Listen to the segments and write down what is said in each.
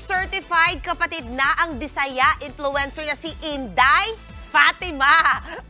certified kapatid na ang Bisaya influencer na si Inday Fatima.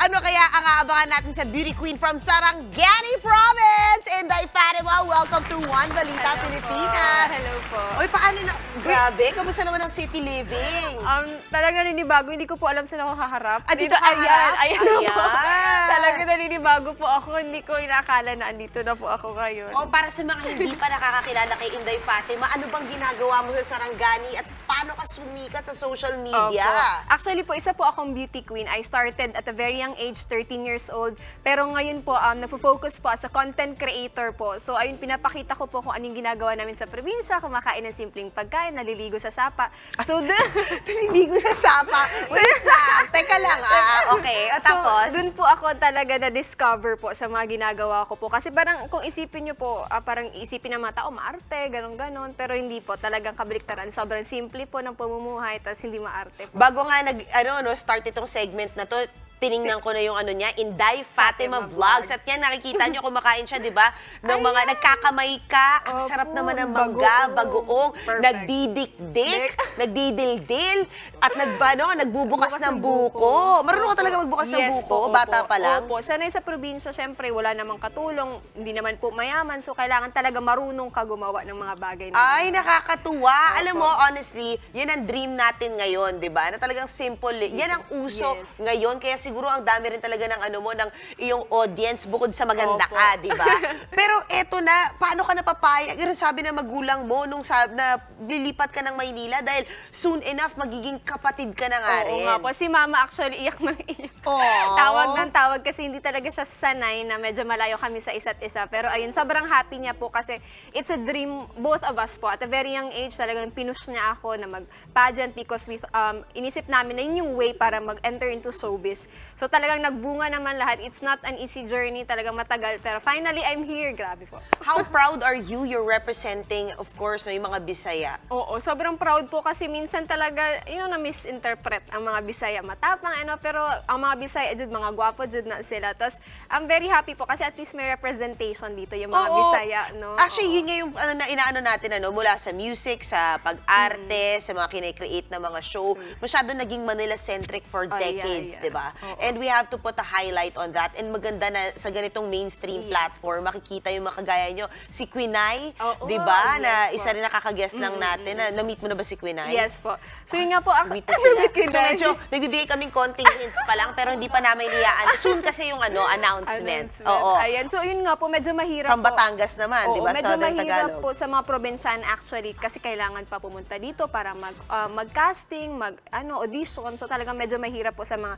Ano kaya ang aabangan natin sa beauty queen from Sarangani Province? Inday Fatima, welcome to One Balita Hello Pilipinas. po. Hello po. Oy, paano na? Grabe, kamusta naman ang city living? Um, talaga naninibago. Hindi ko po alam saan ako haharap. Ah, dito ayan, haharap? ayan, na po. Ayan. talaga naninibago po ako. Hindi ko inaakala na andito na po ako ngayon. O para sa mga hindi pa nakakakilala kay Inday Fatima, ano bang ginagawa mo sa Sarangani at paano ka sumikat sa social media? Opo. Actually po, isa po akong beauty queen. I started at a very young age, 13 years old. Pero ngayon po, um, nagpo-focus po as a content creator po. So ayun, pinapakita ko po kung anong ginagawa namin sa probinsya, kumakain ng simpleng pagkain, naliligo sa sapa. So, Naliligo sa sapa. Wait lang. Teka lang ah. Okay. So, tapos? dun po ako talaga na-discover po sa mga ginagawa ko po. Kasi parang kung isipin nyo po, ah, parang isipin ng mga tao, maarte, ganon-ganon. Pero hindi po, talagang kabaliktaran. Sobrang simple po ng pamumuhay, tapos hindi maarte po. Bago nga nag, ano, no, start itong segment na to, tiningnan ko na yung ano niya, Inday Fatima, Fatima Vlogs. Vlogs. At yan, nakikita nyo kumakain siya, di ba? Ng mga nagkakamay ka. Ang Opo, sarap naman ng mangga, bagoong. Perfect. nagdidikdik, nagdidildil, at nag, ano, nagbubukas Bukas ng ng buko. buko. Marunong ka talaga magbukas ng buko, bata pa lang. Opo, sanay sa probinsya, syempre, wala namang katulong, hindi naman po mayaman, so kailangan talaga marunong ka gumawa ng mga bagay na Ay, nakakatuwa. Alam mo, honestly, yan ang dream natin ngayon, di ba? Na talagang simple. Yan ang uso Yes. ngayon. Kaya siguro ang dami rin talaga ng ano mo, ng iyong audience bukod sa maganda Opo. ka, di ba? Pero eto na, paano ka napapayag? Yung sabi ng magulang mo nung sab na lilipat ka ng Maynila dahil soon enough magiging kapatid ka na nga Oo rin. nga po. Si mama actually iyak ng iyak. Aww. Tawag ng tawag kasi hindi talaga siya sanay na medyo malayo kami sa isa't isa. Pero ayun, sobrang happy niya po kasi it's a dream, both of us po. At a very young age, talagang pinush niya ako na mag-pageant because we, um, inisip namin na yun yung way para mag-enter into showbiz. So talagang nagbunga naman lahat. It's not an easy journey, talagang matagal. Pero finally, I'm here. Grabe po. How proud are you? You're representing, of course, no, yung mga Bisaya. Oo, sobrang proud po kasi minsan talaga, you know, na-misinterpret ang mga Bisaya. Matapang, ano, pero ang mga Bisaya, jud, mga gwapo, jud na sila. Tapos, I'm very happy po kasi at least may representation dito, yung mga Oo. Bisaya, no? Actually, Oo. yun nga yung ano, na, inaano natin, ano, mula sa music, sa pag-arte, sa mga kinecreate na mga show. Masyado naging Manila-centric for Mm. Ay, decades, ay, ay. di ba? And we have to put a highlight on that. And maganda na sa ganitong mainstream Yes. platform, makikita yung mga kagaya nyo. Si Quinay, Oo, di ba? yes na po. isa rin nakakaguest lang natin. Na, na-meet mo na ba si Quinay? Yes po. So, yun nga po, ako, Meet na So medyo nagbibigay kaming konting hints pa lang pero hindi pa namin iyaan. Soon kasi yung ano, announcement. Announcement. Oo. Ayan. So, yun nga po, medyo mahirap From po. Batangas naman, di ba? medyo Southern mahirap Tagalog. po sa mga probinsyaan actually kasi kailangan pa pumunta dito para mag, ah, mag-casting, mag, ano, audition. So talagang medyo mahirap po sa mga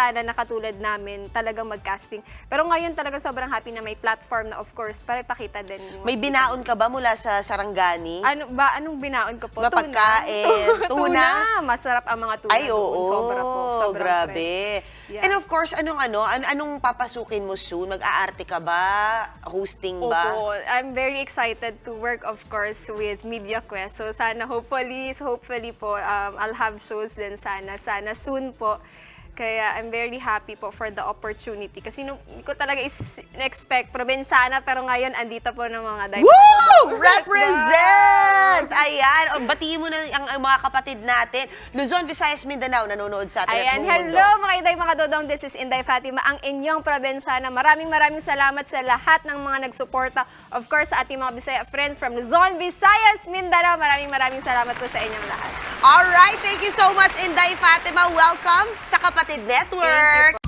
probinsyana na katulad namin talagang mag-casting. Pero ngayon talaga sobrang happy na may platform na of course para ipakita din. yung- May binaon ka ba mula sa Sarangani? ano ba anong binaon ko po? Na pagkain. Tuna? Masarap ang mga tuna. Ay, oo. doon. Sobra po. Sobrang grabe. fresh. Yeah. And of course, anong ano, an- anong papasukin mo soon? Mag-aarte ka ba? Hosting ba? Opo, I'm very excited to work of course with Media Quest. So sana hopefully, hopefully po um, I'll have shows din sana, sana soon po. Kaya I'm very happy po for the opportunity. Kasi nung, hindi ko talaga expect probinsyana pero ngayon andito po ng mga dive. Woo! Represent! Ayan. O, batiin mo na ang, ang mga kapatid natin. Luzon, Visayas, Mindanao, nanonood sa atin at Ayan, mundo. hello mga Iday, mga Dodong. This is Inday Fatima, ang inyong probinsyana. Maraming maraming salamat sa lahat ng mga nagsuporta. Of course, sa ating mga Bisaya friends from Luzon, Visayas, Mindanao. Maraming maraming salamat po sa inyong lahat. Alright, thank you so much, Inday Fatima. Welcome sa Kapatid Network.